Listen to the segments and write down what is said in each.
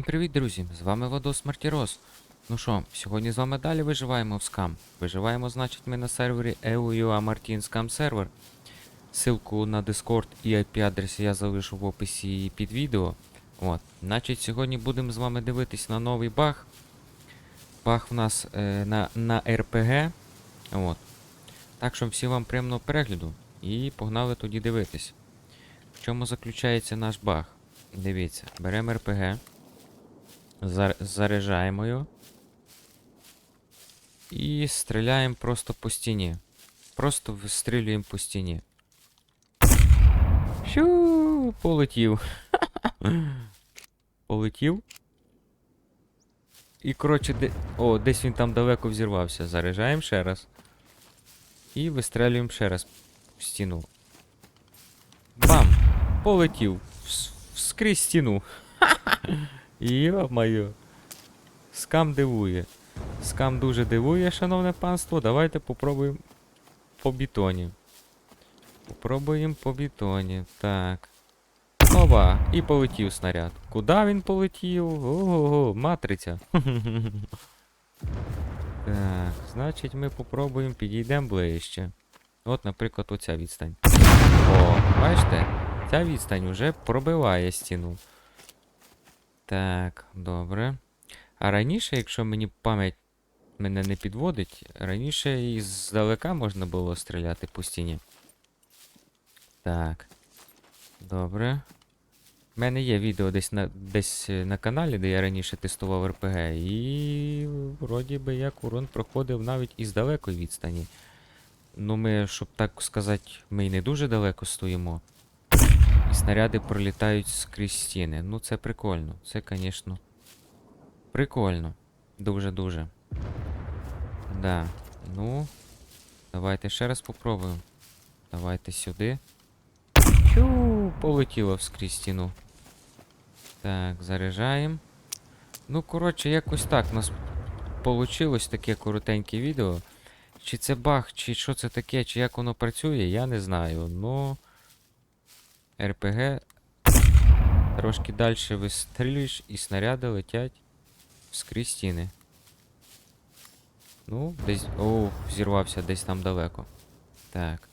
Всім привіт, друзі! З вами Владос Мартірос. Ну що, сьогодні з вами далі виживаємо в скам. Виживаємо, значить, ми на сервері EUA Martin Scam Server. Ссылку на Discord і IP-адрес я залишу в описі під відео. От. Значить, сьогодні будемо з вами дивитись на новий баг. Баг в нас е, на, на RPG. От. Так що всім вам приємного перегляду. І погнали тоді дивитись. В чому заключається наш баг? Дивіться, беремо РПГ. Зар- заряджаємо його. І стріляємо просто по стіні. Просто вистрілюємо по стіні. Щу, полетів. полетів. І коротше, де... О, десь він там далеко взірвався. Заряджаємо ще раз. І вистрелюємо ще раз в стіну. Бам! Полетів. Вскрізь стіну. Йо-моє. Скам дивує. Скам дуже дивує, шановне панство. Давайте попробуємо по бетоні. Попробуємо по бетоні. Так. Оба! І полетів снаряд. Куда він полетів? Ого, матриця. Так, значить ми попробуємо підійдемо ближче. От, наприклад, оця відстань. О, бачите? Ця відстань вже пробиває стіну. Так, добре. А раніше, якщо мені пам'ять мене не підводить, раніше і здалека можна було стріляти по стіні. Так. Добре. У мене є відео десь на, десь на каналі, де я раніше тестував РПГ, і вроді би як урон проходив навіть із далекої відстані. Ну, ми, щоб так сказати, ми й не дуже далеко стоїмо. І снаряди пролітають скрізь стіни. Ну, це прикольно. Це, звісно. Прикольно. Дуже-дуже. Да. Ну. Давайте ще раз попробуємо. Давайте сюди. Чу, полетіло вскрізь стіну. Так, заряджаємо. Ну, коротше, якось так у нас получилось таке коротеньке відео. Чи це баг, чи що це таке, чи як воно працює, я не знаю. Ну. РПГ. Трошки далі вистрілюєш і снаряди летять скрізь стіни. Ну, десь. О, зірвався десь там далеко. Так.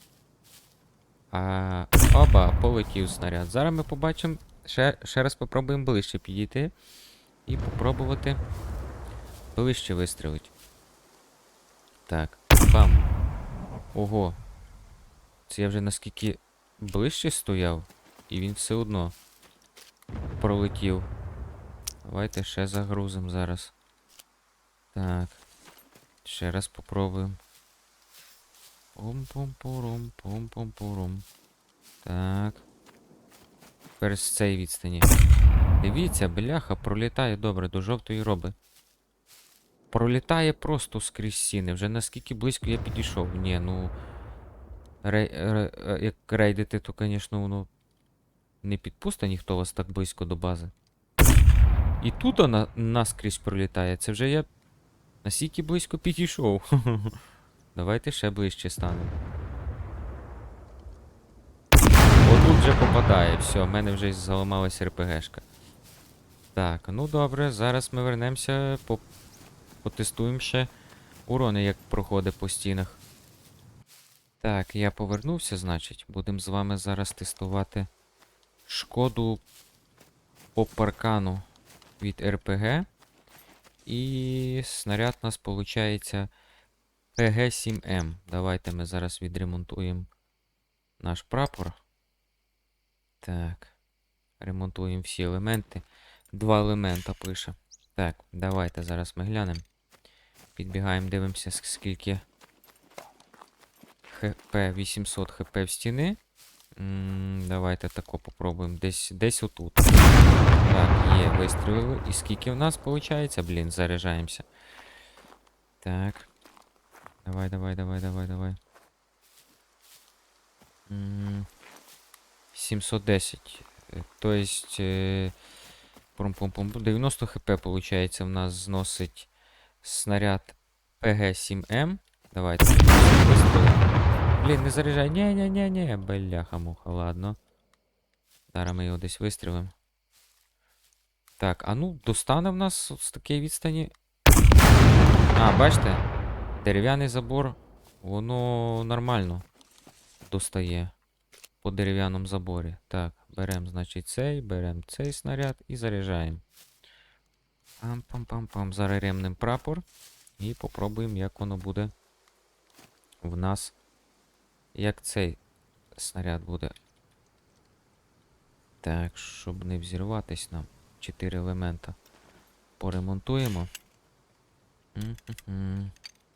А. Оба, полетів снаряд. Зараз ми побачимо. Ще, ще раз попробуємо ближче підійти. І попробувати ближче вистрілити. Так. Бам. Ого. Це я вже наскільки ближче стояв, і він все одно пролетів. Давайте ще загрузимо зараз. Так. Ще раз попробуємо. Пум-пум-пурум, пум-пум-пурум. Так. Тепер з цієї відстані. Дивіться, бляха, пролітає добре до жовтої роби. Пролітає просто скрізь стіни. Вже наскільки близько я підійшов. Ні, ну. Рей, ре, як рейдити, то, звісно, воно не підпусте ніхто вас так близько до бази. І тут вона наскрізь пролітає. Це вже я настільки близько підійшов. Давайте ще ближче станемо. Отут вже попадає, все, в мене вже заламалась РПГшка. Так, ну добре, зараз ми вернемося, по... потестуємо ще урони, як проходить по стінах. Так, я повернувся, значить, будемо з вами зараз тестувати шкоду по паркану від РПГ. І снаряд у нас виходить ПГ-7М. Давайте ми зараз відремонтуємо наш прапор. Так. Ремонтуємо всі елементи. Два елемента пише. Так, давайте зараз ми глянемо. Підбігаємо, дивимося, скільки ХП 800 ХП в стіни. Давайте тако попробуємо. Десь, десь отут. Так, є, вистрілили. І скільки в нас виходить? Блін, заряджаємося. Так. Давай, давай, давай, давай, давай. 710. Е, То есть. Е, пум-пум-пум. 90 хп, получается, в нас зносить снаряд ПГ-7М. Давайте. вистрілимо. Блін, не заряджай. Ні-ні-ні-ні. Бляха-муха, ладно. Зараз ми його десь вистрілимо. Так, а ну, достане в нас з такої відстані. А, бачите? Дерев'яний забор, воно нормально достає по дерев'яному заборі. Так, беремо, значить, цей, беремо цей снаряд і заряджаємо. Пам-пам-пам-пам. Зараз ремнем прапор. І попробуємо, як воно буде в нас. Як цей снаряд буде. Так, щоб не взірватись нам. Чотири елемента. Поремонтуємо.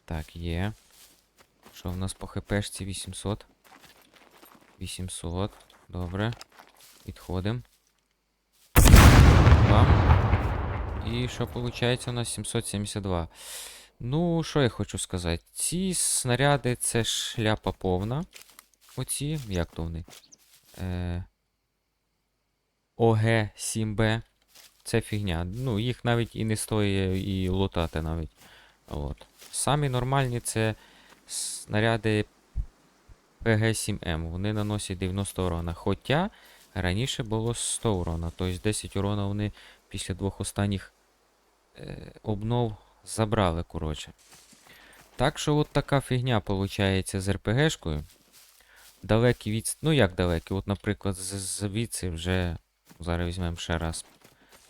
Так, є. Що в нас по хпшці 800? 800. Добре. Підходимо. Бам. І що виходить у нас 772. Ну, що я хочу сказати? Ці снаряди це шляпа повна. Оці, як то вони? Е... ОГ-7Б. Це фігня. Ну, їх навіть і не стоїть і лутати навіть. От. Самі нормальні це снаряди ПГ-7М. Вони наносять 90 урона. Хоча раніше було 100 урона. Тобто 10 урона вони після двох останніх е, обнов забрали, коротше. Так що от така фігня виходить з РПГшкою. Далекі від... Ну як далекі? От, наприклад, звідси вже. Зараз візьмемо ще раз.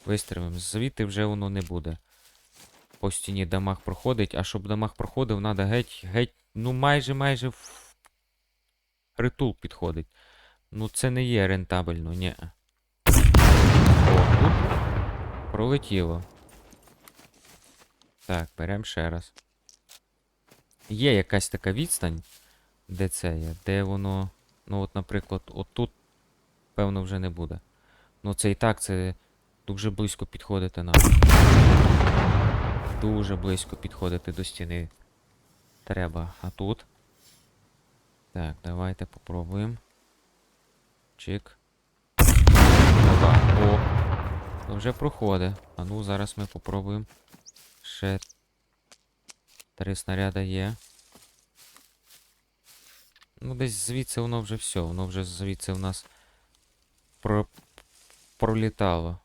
Вистрілимо. Звідти вже воно не буде. По стіні дамаг проходить, а щоб дамаг проходив, треба геть, геть, ну майже майже в притул підходить. Ну це не є рентабельно, ні. О, тут пролетіло. Так, беремо ще раз. Є якась така відстань, де це є, де воно. Ну, от, наприклад, отут, певно, вже не буде. Ну, це і так, це дуже близько підходити нам. Дуже близько підходити до стіни. Треба. А тут. Так, давайте попробуємо. Чик. Опа. О. Вже проходить. А ну, зараз ми попробуємо. Ще три снаряда є. Ну, десь звідси воно вже все. Воно вже звідси в нас про... пролітало.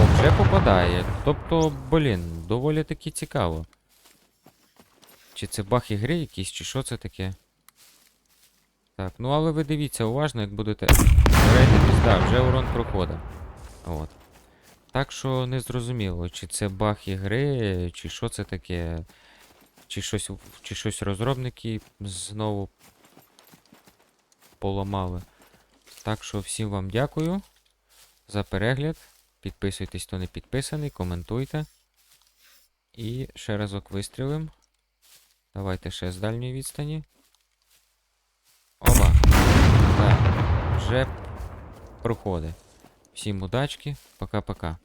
О, вже попадає. Тобто, блін, доволі таки цікаво. Чи це баг ігри якийсь, чи що це таке? Так, ну але ви дивіться уважно, як будете рейдитись, да, вже урон проходить. От. Так що не зрозуміло, чи це баг ігри, чи що це таке. Чи щось, чи щось розробники знову поламали. Так що всім вам дякую за перегляд. Підписуйтесь, хто не підписаний, коментуйте. І ще разок вистрілим. Давайте ще з дальньої відстані. Оба. Так, вже проходить. Всім удачки, пока-пока.